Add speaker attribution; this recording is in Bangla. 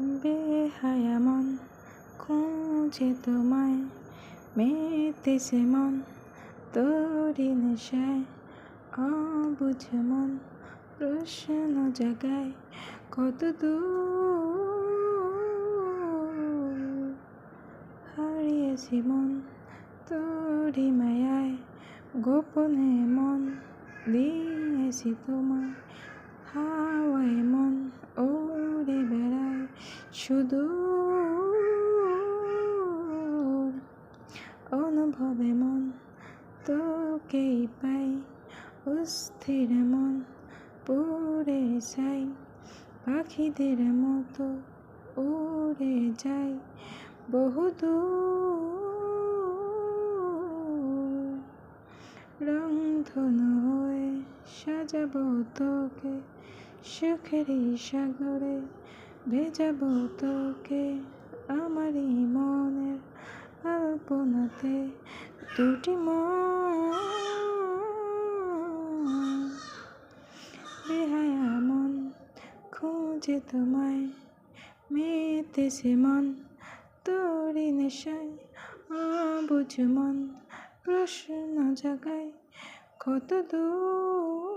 Speaker 1: বেহায়া মন খুঁজে তোমায় মেতেছে মন। তোরি নেশায় অবুঝ মন, প্রশ্ন জাগায় কত দূর। হারিয়েছি মন তোরি মায়ায় গোপনে মন দিয়েছি তোমায়। শুধু অনুভবে মন তোকেই পাই, অস্থির মন পড়ে যাই পাখিদের মতো উড়ে যাই বহুদূর রংধনু হয়ে সাজাবো তোকে সুখেরই সাগরে ভেজাবো তোকে আমারই মনের আলপনাতে দুটি বেহায়া মন খুঁজে তোমায় মেতেছে মন। তোরি নেশায় অবুঝ মন, প্রশ্ন জাগায় কত দূর